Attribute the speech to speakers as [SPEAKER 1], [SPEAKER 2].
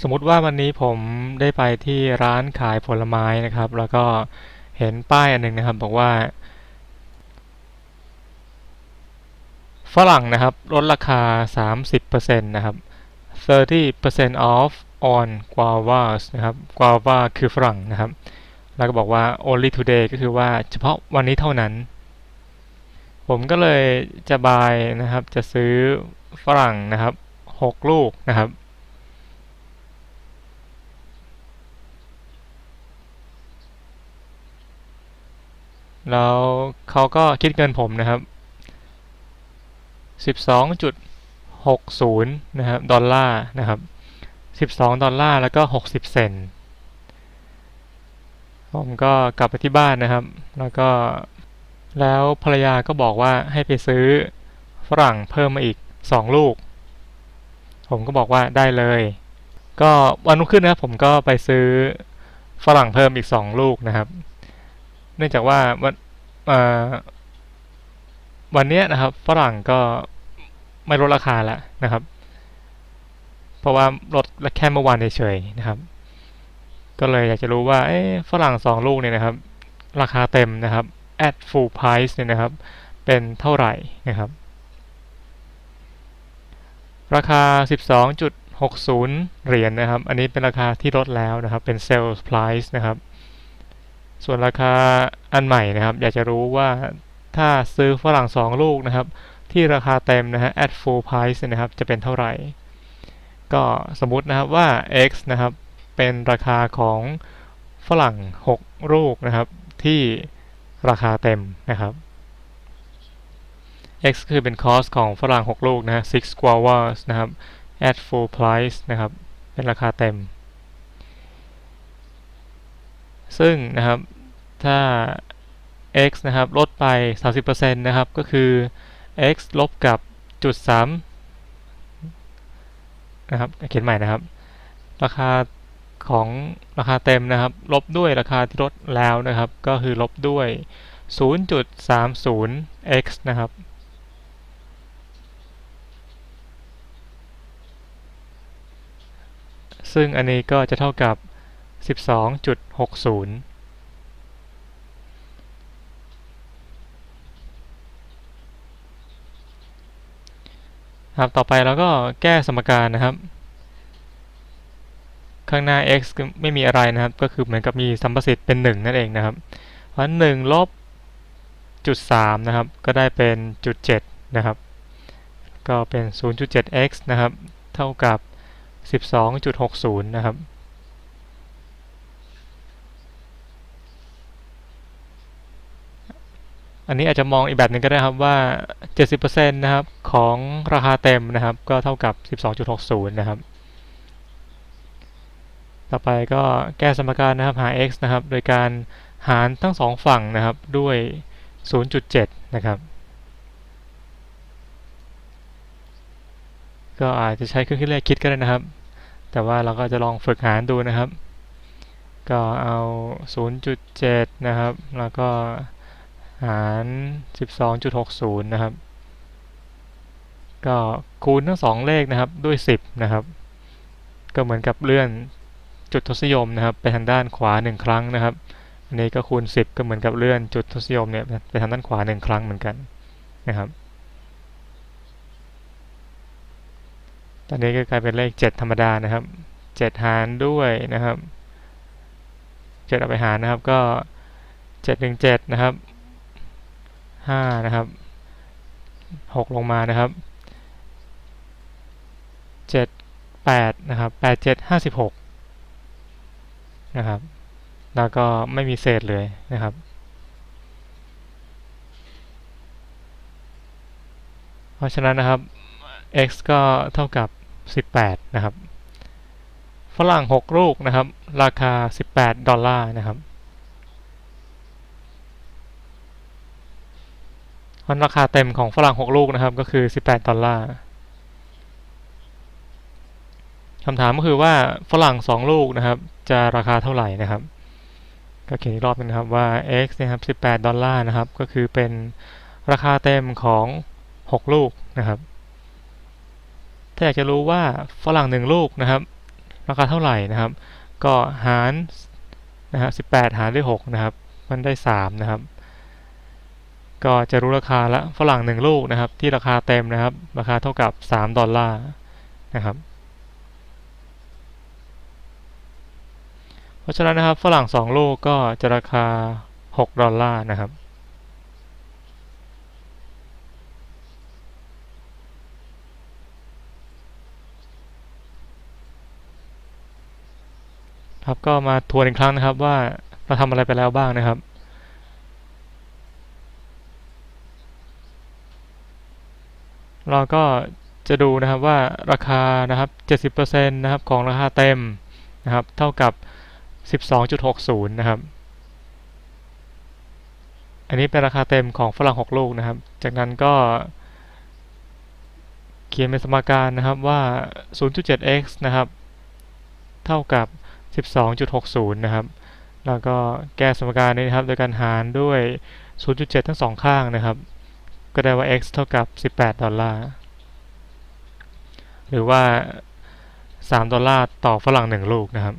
[SPEAKER 1] สมมติว่าวันนี้ผมได้ไปที่ร้านขายผลไม้นะครับ แล้วก็เห็นป้ายอันหนึ่งนะครับ บอกว่า ฝรั่งนะครับลดราคา 30%นะครับ 30% off on guavas นะครับ guava คือฝรั่งนะครับ แล้วก็บอกว่า only today ก็คือว่าเฉพาะวันนี้เท่านั้น ผมก็เลยจะบายนะครับ จะซื้อฝรั่งนะครับ 6 ลูกนะครับ แล้วเขาก็คิดเงินผมนะครับ 12.60 นะครับ ดอลลาร์นะครับ 12 ดอลลาร์แล้วก็ 60 เซนผมก็กลับไปที่บ้านนะครับ แล้วก็แล้วภรรยาก็บอกว่าให้ไปซื้อฝรั่งเพิ่มมาอีก 2 ลูก ผมก็บอกว่าได้เลย ก็วันรุ่งขึ้นนะครับผมก็ไปซื้อฝรั่งเพิ่มอีก 2 ลูกนะครับ เนื่องจากว่าวัน วันนี้นะครับฝรั่งก็ไม่ลดราคาแล้วนะครับ เพราะว่าลดแค่เมื่อวานเฉยๆนะครับ ก็เลยอยากจะรู้ว่าฝรั่งสองลูกเนี่ยนะครับ ราคาเต็มนะครับ at full price เนี่ยนะครับ เป็นเท่าไหร่นะครับ ราคา 12.60 เหรียญนนะครับ อันนี้เป็นราคาที่ลดแล้วนะครับ เป็น sales price นะครับ ส่วนราคาอันใหม่นะครับ อยากจะรู้ว่าถ้าซื้อฝรั่งสองลูกนะครับ ที่ราคาเต็มนะฮะ at full price นะครับ จะเป็นเท่าไหร่ ก็สมมุตินะครับว่า x นะครับ เป็นราคาของฝรั่ง 6 ลูกนะครับ ที่ราคาเต็มนะครับ x คือเป็น cost ของฝรั่ง 6 ลูกนะฮะ6 guavas นะครับ at full price นะครับ เป็นราคาเต็ม ซึ่งนะครับ ถ้า x นะครับ ลดไป 30%นะครับ ก็คือ x ลบกับจุด3นะครับ เขียนใหม่นะครับ ราคาของราคาเต็มนะครับ ลบด้วยราคาที่ลดแล้วนะครับ ก็คือลบด้วย 0.30 x นะครับซึ่งอันนี้ก็จะเท่ากับ 12.60 ครับต่อไปเราก็แก้สมการนะครับ ข้างหน้า x ไม่มีอะไรนะครับ ก็คือเหมือนกับมีสัมประสิทธิ์เป็น 1 นั่นเองนะครับ เพราะหนึ่งลบจุด3นะครับ ก็ได้เป็นจุด7นะครับ ก็เป็น 0.7x นะครับ เท่ากับ 12.60 นะครับ อันนี้อาจจะมองอีกแบบหนึ่งก็ได้ครับว่า 70%นะครับของราคาเต็มนะครับ ก็เท่ากับ 12.60 นะครับ ต่อไปก็แก้สมการนะครับหา x นะครับ โดยการหารทั้งสองฝั่งนะครับด้วย 0.7 นะครับ ก็อาจจะใช้เครื่องคิดเลขคิดก็ได้นะครับ แต่ว่าเราก็จะลองฝึกหารดูนะครับ ก็เอา 0.7 นะครับ แล้วก็ หาร 12.60 นะครับ ก็คูณทั้งสองเลขนะครับด้วย 10 นะครับ ก็เหมือนกับเลื่อนจุดทศนิยมนะครับ ไปทางด้านขวา 1 ครั้งนะครับ อันนี้ก็คูณ 10 ก็เหมือนกับเลื่อนจุดทศนิยมเนี่ยไปทางด้านขวา 1 ครั้งเหมือนกันนะครับ ตอนนี้ก็กลายเป็นเลข 7 ธรรมดานะครับ 7 หารด้วยนะครับ 7 เอาไปหารนะครับก็ 7 1 7 นะครับ ห้านะครับหกลงมานะครับเจ็ดแปดนะครับแปดเจ็ดห้าสิบหกนะครับ แล้วก็ไม่มีเศษเลยนะครับเพราะฉะนั้นนะครับ x ก็เท่ากับ 18 นะครับ ฝรั่ง 6 ลูกนะครับ ราคา 18 ดอลลาร์นะครับ มันราคาเต็มของฝรั่ง6ลูกนะครับ ก็คือ18ดอลลาร์คำถามก็คือว่าฝรั่ง2ลูกนะครับ จะราคาเท่าไหร่นะครับ ก็เขียนอีกรอบนึงนะครับว่า x นะครับ18ดอลลาร์นะครับ ก็คือเป็นราคาเต็มของ6ลูกนะครับ ถ้าอยากจะรู้ว่าฝรั่ง1ลูกนะครับ ราคาเท่าไหร่นะครับ ก็หารนะฮะ18หารด้วย6นะครับ มันได้3นะครับ ก็จะรู้ราคาละฝรั่ง1ลูกนะครับ ที่ราคาเต็มนะครับ ราคาเท่ากับ 3 ดอลลาร์นะครับ เพราะฉะนั้นนะครับฝรั่ง 2 ลูกก็จะราคา 6 ดอลลาร์นะครับครับก็มาทวนอีกครั้งนะครับว่าเราทำอะไรไปแล้วบ้างนะครับ เราก็จะดูนะครับว่าราคานะครับ 70%นะครับของราคาเต็มนะครับ เท่ากับ 12.60 นะครับ อันนี้เป็นราคาเต็มของฝรั่ง 6 ลูกนะครับ จากนั้นก็ เขียนเป็นสมการนะครับว่า 0.7x นะครับ เท่ากับ 12.60 นะครับ แล้วก็แก้สมการนี้นะครับ โดยการหารด้วย 0.7 ทั้งสองข้างนะครับ ก็ได้ว่า x เท่ากับ 18 ดอลลาร์ หรือว่า 3 ดอลลาร์ต่อฝรั่ง 1 ลูกนะครับ